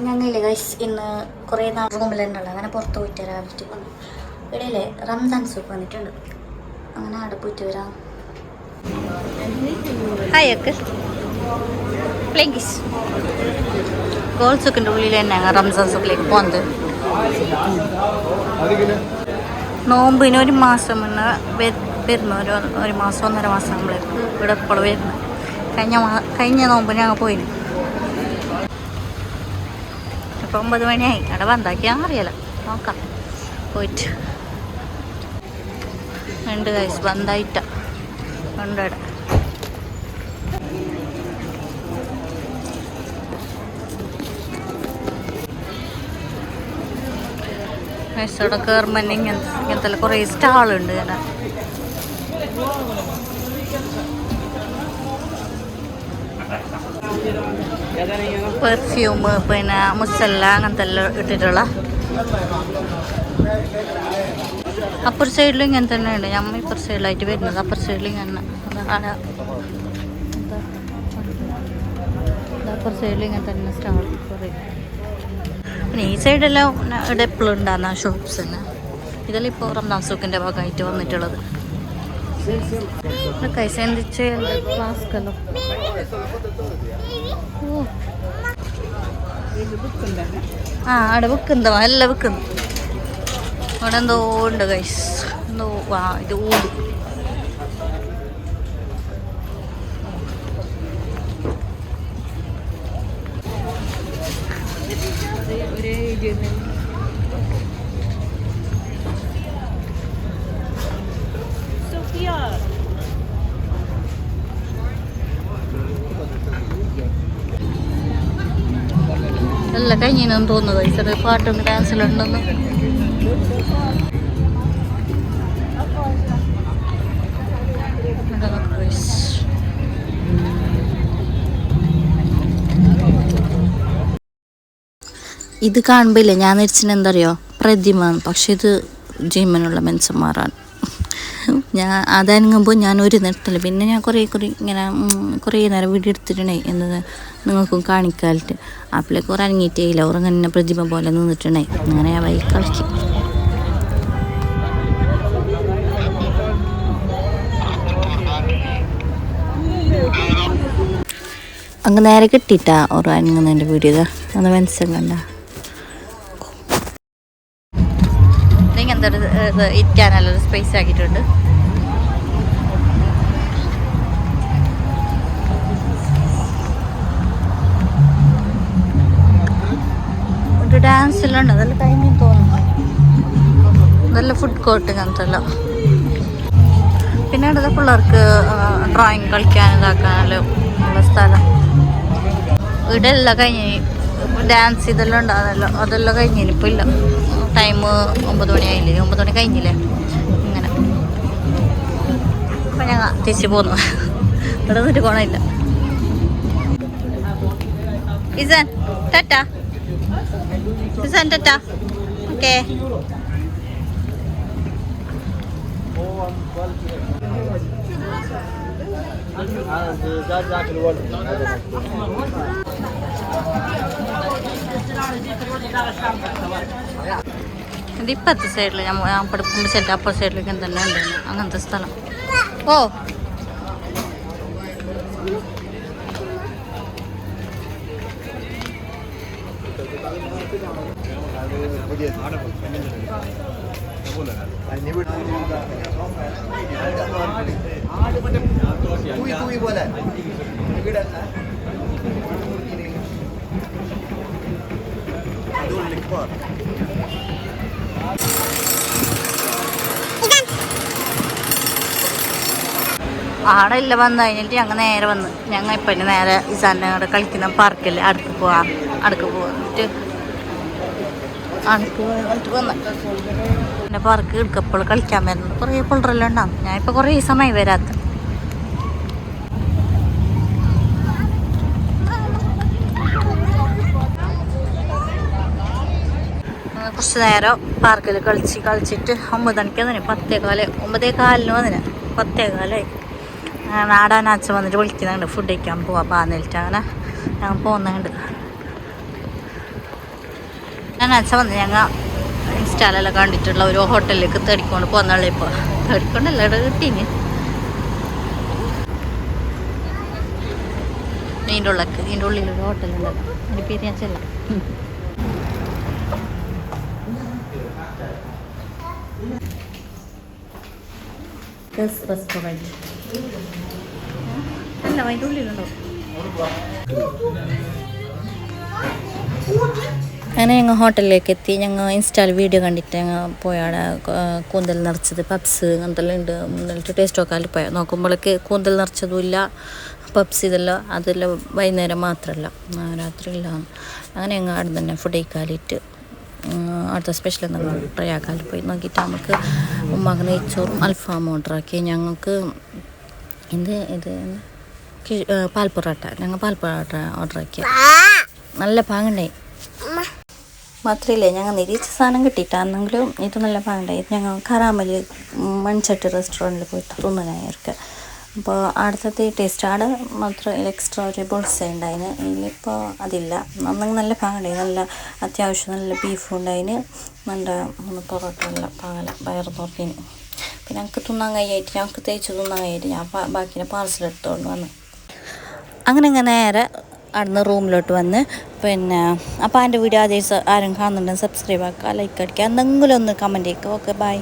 ഞങ്ങളില്ലേ guys ഇന്ന് കുറേ നാൾ റൂമിൽ അങ്ങനെ പുറത്ത് പോയിട്ട് വരാനായിട്ട് വന്നു. ഇടയിലെ റംസാൻ സൂപ്പ് വന്നിട്ടുണ്ട്. അങ്ങനെ അവിടെ പോയിട്ട് വരാം. ഹായ് ഉള്ളിൽ തന്നെയാണ് റംസാൻ സൂപ്പിലേക്ക് പോകുന്നത് നോമ്പിന് ഒരു മാസം മുന്നേ വര- വരുന്നു. ഒരു ഒരു മാസം ഒന്നര മാസം നമ്മൾ ഇവിടെ ഇപ്പോൾ വരുന്നു. കഴിഞ്ഞ കഴിഞ്ഞ നോമ്പിന് ഞങ്ങൾ പോയി ഇപ്പം ഒമ്പത് മണിയായി. അവിടെ വന്നാക്കിയാൽ അറിയാലോ നോക്കാം. പോയിട്ട്. ഉണ്ട് കൈസ് ബന്ധായിട്ട ഉണ്ട് അവിടെ മെസ്സോടെ കയറുമ്പോൾ തന്നെ ഇങ്ങനത്തെ ഇങ്ങനത്തെ കുറേ സ്റ്റാളുണ്ട് ഇങ്ങനെ പെർഫ്യൂം പിന്നെ മുസല്ല അങ്ങനത്തെ എല്ലാം ഇട്ടിട്ടുള്ള അപ്പർ സൈഡിലും ഇങ്ങനെ തന്നെ ഉണ്ട് ഞമ്മ ഇപ്പർ സൈഡിലായിട്ട് വരുന്നത്. അപ്പർ സൈഡിൽ ഇങ്ങനെ അപ്പർ സൈഡിൽ ഇങ്ങനെ തന്നെ സ്റ്റാൾ പിന്നെ ഈ സൈഡെല്ലാം ഇവിടെ എപ്പോഴും ഉണ്ടാകുന്ന ഷോപ്സ് തന്നെ. ഇതെല്ലാം ഇപ്പോൾ റംദാൻ സൂക്കിന്റെ ഭാഗമായിട്ട് വന്നിട്ടുള്ളത്. കൈസ എന്തിച്ച് ഫ്ലാസ്കല്ലോ ആ അവിടെ വെക്കുന്നോ എല്ലാം വെക്കുന്നു. അവിടെ എന്തോ ഉണ്ട് കൈസ് എന്തോ ആ ഇത് ഊട് എല്ലാം കഴിഞ്ഞെന്ന് തോന്നുന്നത്. ചെറിയ പാട്ടും ഡാൻസിലുണ്ടെന്ന് ഇത് കാണുമ്പോൾ ഇല്ലേ? ഞാൻ ധരിച്ചിന് എന്താ അറിയോ? പ്രതിമ. പക്ഷെ ഇത് ജീവനുള്ള മനുഷ്യന്മാരാണ് ഞാൻ അതനങ്ങുമ്പോൾ ഞാൻ ഒരു നിർത്തൽ. പിന്നെ ഞാൻ കുറേ കുറേ ഇങ്ങനെ കുറേ നേരം വീഡിയോ എടുത്തിട്ടുണ്ടേ എന്നത് നിങ്ങൾക്കും കാണിക്കാലിട്ട്. അപ്പോളെ കുറെ അനങ്ങിയിട്ടേ ഇല്ല ഉറങ്ങുന്ന പ്രതിമ പോലെ നിന്നിട്ടുണ്ടേ. അങ്ങനെ ആ വൈകി കളിക്കും. അങ്ങ് നേരെ കിട്ടിയിട്ടാ ഉറങ്ങുന്നതിന്റെ വീഡിയോ ഇതാ. അത് മനസ്സിലാക്കണ്ട ഇങ്ങനത്തെ ഇരിക്കാനല്ലൊരു സ്പേസ് ആക്കിയിട്ടുണ്ട്. ഡാൻസ് എല്ലാം ഉണ്ട്. തോന്നുന്നു. നല്ല ഫുഡ് കോർട്ട് അങ്ങനത്തെ എല്ലാം പിന്നെ അടുത്ത പിള്ളേർക്ക് ഡ്രോയിങ് കളിക്കാൻ ഇതാക്കാനെല്ലാം സ്ഥലം. ഇവിടെ എല്ലാം കഴിഞ്ഞ് ഡാൻസ് ഇതെല്ലാം ഉണ്ടാകുന്നല്ലോ അതെല്ലാം കഴിഞ്ഞില്ല ഇപ്പോൾ ഇല്ല. ടൈം ഒമ്പത് മണിയായില്ലേ ഒമ്പത് മണി കഴിഞ്ഞില്ലേ? ഇങ്ങനെ. അപ്പം ഞങ്ങൾ തിരിച്ച് പോന്നു. ഇവിടെ നിന്നിട്ട് പോണില്ല. ഇസൻ ടാറ്റ. ഇസൻ ടാറ്റ. ഓക്കേ. ഇത് ഇപ്പത്തെ സൈഡിൽ ഞാൻ പഠിക്കുമ്പോൾ സെറ്റ് അപ്പർ സൈഡിലേക്ക് തന്നെ ഉണ്ടായിരുന്നു അങ്ങനത്തെ സ്ഥലം. ഓ! തൂയി തൂയി പോലെ ഇവിടെ ആടെ ഇല്ല വന്നു കഴിഞ്ഞിട്ട് ഞങ്ങൾ നേരെ വന്ന്. ഞങ്ങൾ ഇപ്പം നേരെ ഇസാന്റെ അവിടെ കളിക്കുന്ന പാർക്കിൽ അടുക്ക് പോവാം. അടുക്ക് പോയിട്ട് അടുക്ക് പോയിട്ട് വന്ന്. പിന്നെ പാർക്ക് എടുക്കപ്പോൾ കളിക്കാൻ വരുന്നത് കുറേ പിള്ളേരെല്ലാം ഞാൻ ഇപ്പം കുറേ സമയം വരാത്ത അങ്ങനെ കുറച്ച് നേരം പാർക്കിൽ കളിച്ച് കളിച്ചിട്ട് ഒമ്പത് മണിക്ക് വന്നിന്. പത്തേ കാൽ ഒമ്പതേ കാലിന് വന്നിന്. പത്തേ കാലായി നാടാൻ അച്ഛൻ വന്നിട്ട് വിളിക്കുന്നുണ്ട്. ഫുഡ് കഴിക്കാൻ പോവാ. പാന്നിട്ട് അങ്ങനെ ഞാൻ പോകുന്നുണ്ട്. ഞാൻ അച്ഛൻ വന്ന് ഞങ്ങൾ ഇൻസ്റ്റാലെല്ലാം കണ്ടിട്ടുള്ള ഒരു ഹോട്ടലിലേക്ക് തേടിക്കൊണ്ട് പോകുന്നുള്ള ഇപ്പോൾ തേടിക്കൊണ്ടല്ല കിട്ടീന് ഇതിന്റെ ഉള്ളക്ക് ഇതിന്റെ ഉള്ളിലൊരു ഹോട്ടലുണ്ടല്ലോ അതിന്റെ പേര് ഞാൻ ചെല്ലാം റെസ്റ്റോറന്റ് അല്ല അതിന്റെ ഉള്ളിലുണ്ടോ അങ്ങനെ ഞങ്ങൾ ഹോട്ടലിലേക്ക് എത്തി ഞങ്ങൾ ഇൻസ്റ്റാൾ വീഡിയോ കണ്ടിട്ട് ഞങ്ങൾ പോയാടെ കൂന്തൽ നിറച്ചത് പപ്സ് അങ്ങനത്തെല്ലാം ഉണ്ട്. എന്നിട്ട് ടേസ്റ്റ് നോക്കാൻ പോയാൽ നോക്കുമ്പോഴേക്ക് കൂന്തൽ നിറച്ചതും ഇല്ല പപ്സ് ഇതെല്ലാം അതെല്ലാം വൈകുന്നേരം മാത്രമല്ല രാത്രി ഇല്ല അങ്ങനെ ഞങ്ങൾ അവിടെ തന്നെ ഫുഡ് കഴിക്കാലിട്ട് അടുത്ത സ്പെഷ്യൽ എന്തെങ്കിലും ട്രൈ ആക്കാൻ പോയി നോക്കിയിട്ട് നമുക്ക് ഉമ്മാക്ക് നെയ്ച്ചോറും അൽഫാമും ഓർഡർ ആക്കി ഞങ്ങൾക്ക് ഇത് ഇത് പാൽപ്പൊറോട്ട പാൽ പൊറോട്ട. ഞങ്ങൾ പാൽപ്പൊറോട്ട ഓർഡർ ആക്കി നല്ല പാങ്ങണ്ടായി. മാത്രമല്ലേ ഞങ്ങൾ നിരീക്ഷിച്ച സാധനം കിട്ടിയിട്ടാണെങ്കിലും ഇത് നല്ല പാങ്ങണ്ടായി. ഞങ്ങൾ കറാമൽ മൺചട്ടി റെസ്റ്റോറന്റിൽ പോയിട്ട് തിന്നനായിരിക്കും അപ്പോൾ അടുത്തത് ടേസ്റ്റ് ആടെ മാത്രം എക്സ്ട്രാ ഒരു ബോൾസ് ഉണ്ടായിന്. ഇതിലിപ്പോൾ അതില്ല. നന്നങ്ങ് നല്ല പാങ്ങണ്ടായി നല്ല അത്യാവശ്യം നല്ല ബീഫും ഉണ്ടായിന്. നല്ല പൊറോട്ട നല്ല പാകല വയറ് തുറക്കിന് പിന്നെ ഞങ്ങൾക്ക് തിന്നാൻ കഴിയായിട്ട് ഞങ്ങൾക്ക് തേച്ച് തിന്നാൻ കഴിയായിട്ട് ഞാൻ ബാക്കിനെ പാർസൽ എടുത്തുകൊണ്ട് വന്ന്. അങ്ങനെ അങ്ങനെ നേരെ അവിടുന്ന് റൂമിലോട്ട് വന്ന് പിന്നെ അപ്പോൾ എന്റെ വീഡിയോ ആദ്യം ആരും കാണുന്നുണ്ടെങ്കിൽ സബ്സ്ക്രൈബ് ആക്കുക ലൈക്ക് അടിക്കുക. എന്തെങ്കിലും ഒന്ന് കമന്റ് ചെയ്യുക. Okay bye